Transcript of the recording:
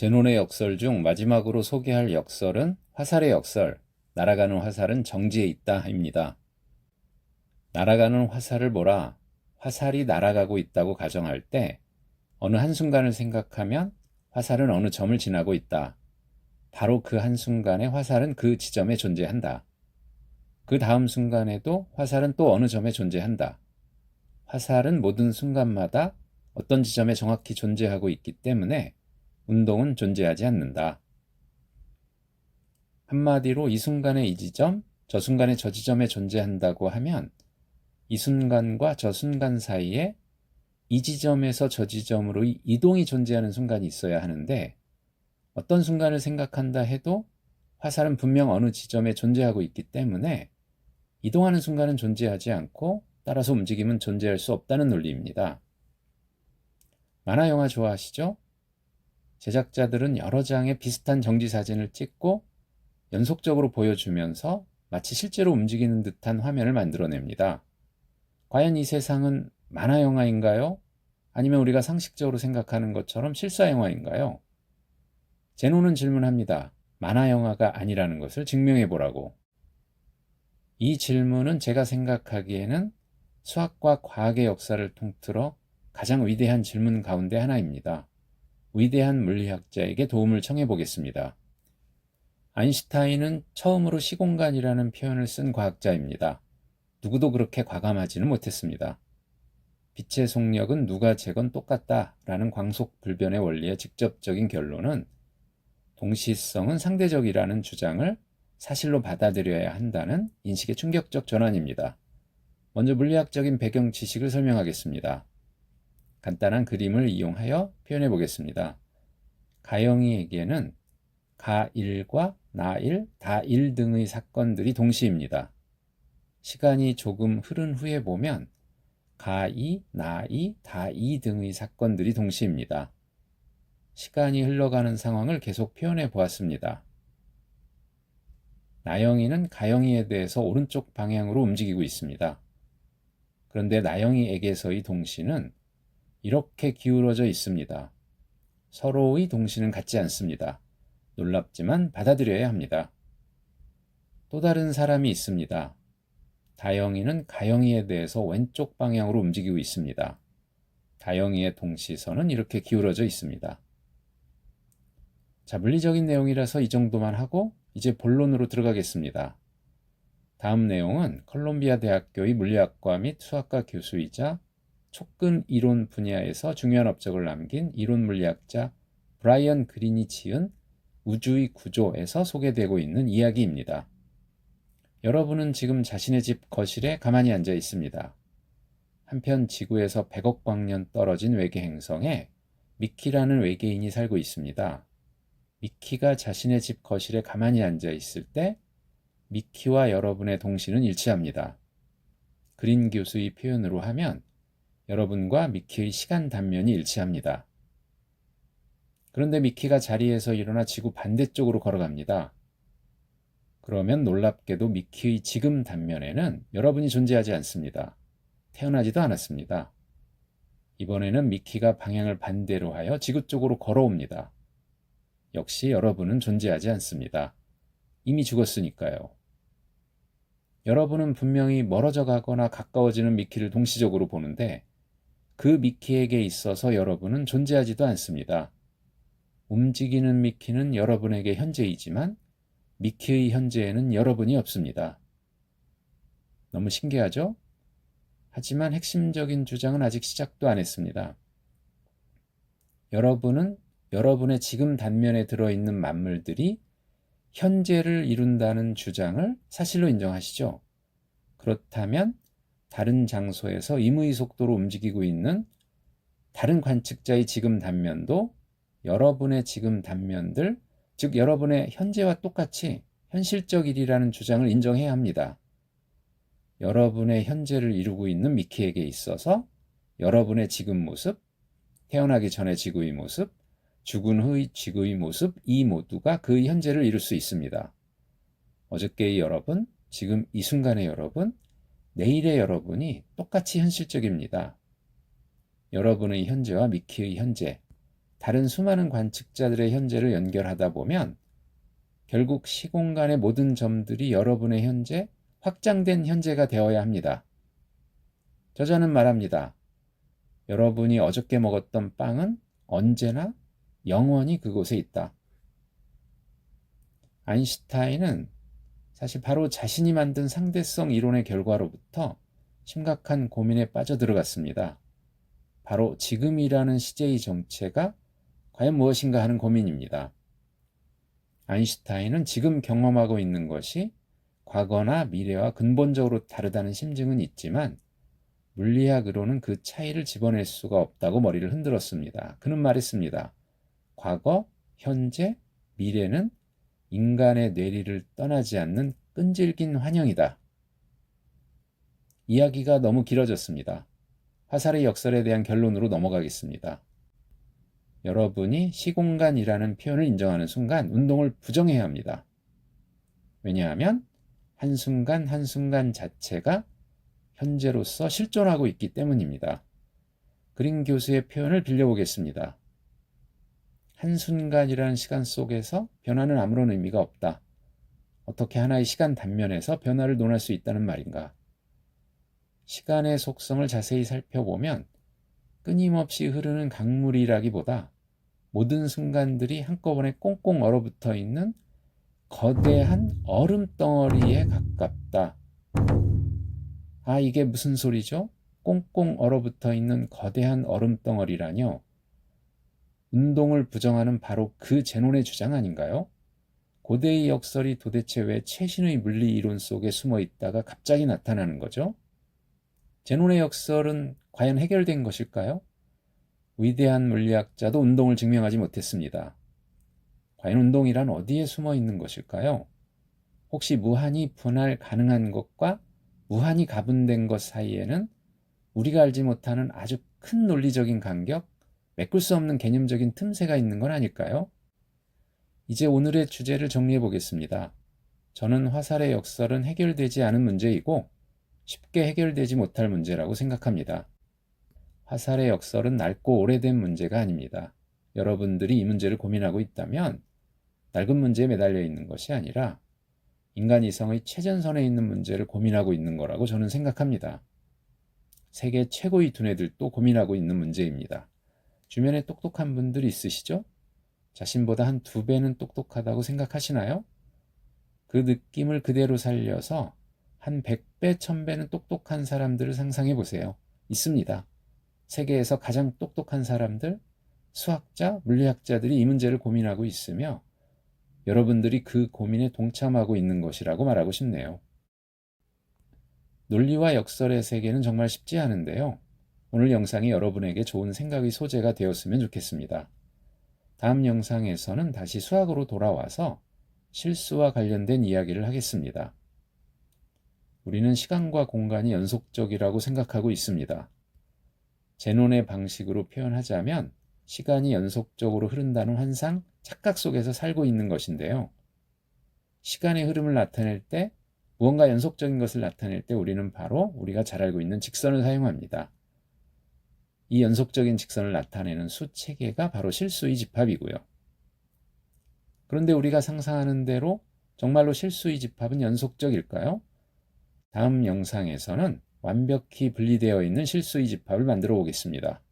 제논의 역설 중 마지막으로 소개할 역설은 화살의 역설, 날아가는 화살은 정지에 있다입니다. 날아가는 화살을 보라, 화살이 날아가고 있다고 가정할 때 어느 한순간을 생각하면 화살은 어느 점을 지나고 있다. 바로 그 한순간에 화살은 그 지점에 존재한다. 그 다음 순간에도 화살은 또 어느 점에 존재한다. 화살은 모든 순간마다 어떤 지점에 정확히 존재하고 있기 때문에 운동은 존재하지 않는다. 한마디로 이 순간에 이 지점, 저 순간에 저 지점에 존재한다고 하면 이 순간과 저 순간 사이에 이 지점에서 저 지점으로 이동이 존재하는 순간이 있어야 하는데 어떤 순간을 생각한다 해도 화살은 분명 어느 지점에 존재하고 있기 때문에 이동하는 순간은 존재하지 않고 따라서 움직임은 존재할 수 없다는 논리입니다. 만화 영화 좋아하시죠? 제작자들은 여러 장의 비슷한 정지 사진을 찍고 연속적으로 보여주면서 마치 실제로 움직이는 듯한 화면을 만들어냅니다. 과연 이 세상은 만화 영화인가요? 아니면 우리가 상식적으로 생각하는 것처럼 실사 영화인가요? 제노는 질문합니다. 만화 영화가 아니라는 것을 증명해 보라고. 이 질문은 제가 생각하기에는 수학과 과학의 역사를 통틀어 가장 위대한 질문 가운데 하나입니다. 위대한 물리학자에게 도움을 청해 보겠습니다. 아인슈타인은 처음으로 시공간이라는 표현을 쓴 과학자입니다. 누구도 그렇게 과감하지는 못했습니다. 빛의 속력은 누가 재건 똑같다 라는 광속불변의 원리의 직접적인 결론은 동시성은 상대적이라는 주장을 사실로 받아들여야 한다는 인식의 충격적 전환입니다. 먼저 물리학적인 배경 지식을 설명하겠습니다. 간단한 그림을 이용하여 표현해 보겠습니다. 가영이에게는 가1과 나1, 다1 등의 사건들이 동시입니다. 시간이 조금 흐른 후에 보면 가2, 나2, 다2 등의 사건들이 동시입니다. 시간이 흘러가는 상황을 계속 표현해 보았습니다. 나영이는 가영이에 대해서 오른쪽 방향으로 움직이고 있습니다. 그런데 나영이에게서의 동시는 이렇게 기울어져 있습니다. 서로의 동시는 같지 않습니다. 놀랍지만 받아들여야 합니다. 또 다른 사람이 있습니다. 다영이는 가영이에 대해서 왼쪽 방향으로 움직이고 있습니다. 다영이의 동시선은 이렇게 기울어져 있습니다. 자, 물리적인 내용이라서 이 정도만 하고 이제 본론으로 들어가겠습니다. 다음 내용은 컬럼비아 대학교의 물리학과 및 수학과 교수이자 촉근 이론 분야에서 중요한 업적을 남긴 이론 물리학자 브라이언 그린이 지은 우주의 구조에서 소개되고 있는 이야기입니다. 여러분은 지금 자신의 집 거실에 가만히 앉아 있습니다. 한편 지구에서 100억 광년 떨어진 외계 행성에 미키라는 외계인이 살고 있습니다. 미키가 자신의 집 거실에 가만히 앉아 있을 때 미키와 여러분의 동시는 일치합니다. 그린 교수의 표현으로 하면 여러분과 미키의 시간 단면이 일치합니다. 그런데 미키가 자리에서 일어나 지구 반대쪽으로 걸어갑니다. 그러면 놀랍게도 미키의 지금 단면에는 여러분이 존재하지 않습니다. 태어나지도 않았습니다. 이번에는 미키가 방향을 반대로 하여 지구 쪽으로 걸어옵니다. 역시 여러분은 존재하지 않습니다. 이미 죽었으니까요. 여러분은 분명히 멀어져 가거나 가까워지는 미키를 동시적으로 보는데 그 미키에게 있어서 여러분은 존재하지도 않습니다. 움직이는 미키는 여러분에게 현재이지만 미키의 현재에는 여러분이 없습니다. 너무 신기하죠? 하지만 핵심적인 주장은 아직 시작도 안 했습니다. 여러분은 여러분의 지금 단면에 들어있는 만물들이 현재를 이룬다는 주장을 사실로 인정하시죠? 그렇다면 다른 장소에서 임의 속도로 움직이고 있는 다른 관측자의 지금 단면도 여러분의 지금 단면들, 즉 여러분의 현재와 똑같이 현실적 일이라는 주장을 인정해야 합니다. 여러분의 현재를 이루고 있는 미키에게 있어서 여러분의 지금 모습, 태어나기 전의 지구의 모습, 죽은 후의 지구의 모습, 이 모두가 그의 현재를 이룰 수 있습니다. 어저께의 여러분, 지금 이 순간의 여러분, 내일의 여러분이 똑같이 현실적입니다. 여러분의 현재와 미키의 현재, 다른 수많은 관측자들의 현재를 연결하다 보면 결국 시공간의 모든 점들이 여러분의 현재, 확장된 현재가 되어야 합니다. 저자는 말합니다. 여러분이 어저께 먹었던 빵은 언제나 영원히 그곳에 있다. 아인슈타인은 사실 바로 자신이 만든 상대성 이론의 결과로부터 심각한 고민에 빠져들어갔습니다. 바로 지금이라는 시제의 정체가 과연 무엇인가 하는 고민입니다. 아인슈타인은 지금 경험하고 있는 것이 과거나 미래와 근본적으로 다르다는 심증은 있지만 물리학으로는 그 차이를 집어낼 수가 없다고 머리를 흔들었습니다. 그는 말했습니다. 과거, 현재, 미래는 인간의 뇌리를 떠나지 않는 끈질긴 환영이다. 이야기가 너무 길어졌습니다. 화살의 역설에 대한 결론으로 넘어가겠습니다. 여러분이 시공간이라는 표현을 인정하는 순간 운동을 부정해야 합니다. 왜냐하면 한순간 한순간 자체가 현재로서 실존하고 있기 때문입니다. 그린 교수의 표현을 빌려보겠습니다. 한순간이라는 시간 속에서 변화는 아무런 의미가 없다. 어떻게 하나의 시간 단면에서 변화를 논할 수 있다는 말인가? 시간의 속성을 자세히 살펴보면 끊임없이 흐르는 강물이라기보다 모든 순간들이 한꺼번에 꽁꽁 얼어붙어 있는 거대한 얼음 덩어리에 가깝다. 아, 이게 무슨 소리죠? 꽁꽁 얼어붙어 있는 거대한 얼음 덩어리라뇨. 운동을 부정하는 바로 그 제논의 주장 아닌가요? 고대의 역설이 도대체 왜 최신의 물리 이론 속에 숨어 있다가 갑자기 나타나는 거죠? 제논의 역설은 과연 해결된 것일까요? 위대한 물리학자도 운동을 증명하지 못했습니다. 과연 운동이란 어디에 숨어 있는 것일까요? 혹시 무한히 분할 가능한 것과 무한히 가분된 것 사이에는 우리가 알지 못하는 아주 큰 논리적인 간격, 메꿀 수 없는 개념적인 틈새가 있는 건 아닐까요? 이제 오늘의 주제를 정리해 보겠습니다. 저는 화살의 역설은 해결되지 않은 문제이고 쉽게 해결되지 못할 문제라고 생각합니다. 화살의 역설은 낡고 오래된 문제가 아닙니다. 여러분들이 이 문제를 고민하고 있다면 낡은 문제에 매달려 있는 것이 아니라 인간 이성의 최전선에 있는 문제를 고민하고 있는 거라고 저는 생각합니다. 세계 최고의 두뇌들도 고민하고 있는 문제입니다. 주변에 똑똑한 분들 있으시죠? 자신보다 한 두 배는 똑똑하다고 생각하시나요? 그 느낌을 그대로 살려서 한 100배, 1000배는 똑똑한 사람들을 상상해 보세요. 있습니다. 세계에서 가장 똑똑한 사람들, 수학자, 물리학자들이 이 문제를 고민하고 있으며 여러분들이 그 고민에 동참하고 있는 것이라고 말하고 싶네요. 논리와 역설의 세계는 정말 쉽지 않은데요. 오늘 영상이 여러분에게 좋은 생각의 소재가 되었으면 좋겠습니다. 다음 영상에서는 다시 수학으로 돌아와서 실수와 관련된 이야기를 하겠습니다. 우리는 시간과 공간이 연속적이라고 생각하고 있습니다. 제논의 방식으로 표현하자면 시간이 연속적으로 흐른다는 환상, 착각 속에서 살고 있는 것인데요. 시간의 흐름을 나타낼 때 무언가 연속적인 것을 나타낼 때 우리는 바로 우리가 잘 알고 있는 직선을 사용합니다. 이 연속적인 직선을 나타내는 수 체계가 바로 실수의 집합이고요. 그런데 우리가 상상하는 대로 정말로 실수의 집합은 연속적일까요? 다음 영상에서는 완벽히 분리되어 있는 실수의 집합을 만들어 보겠습니다.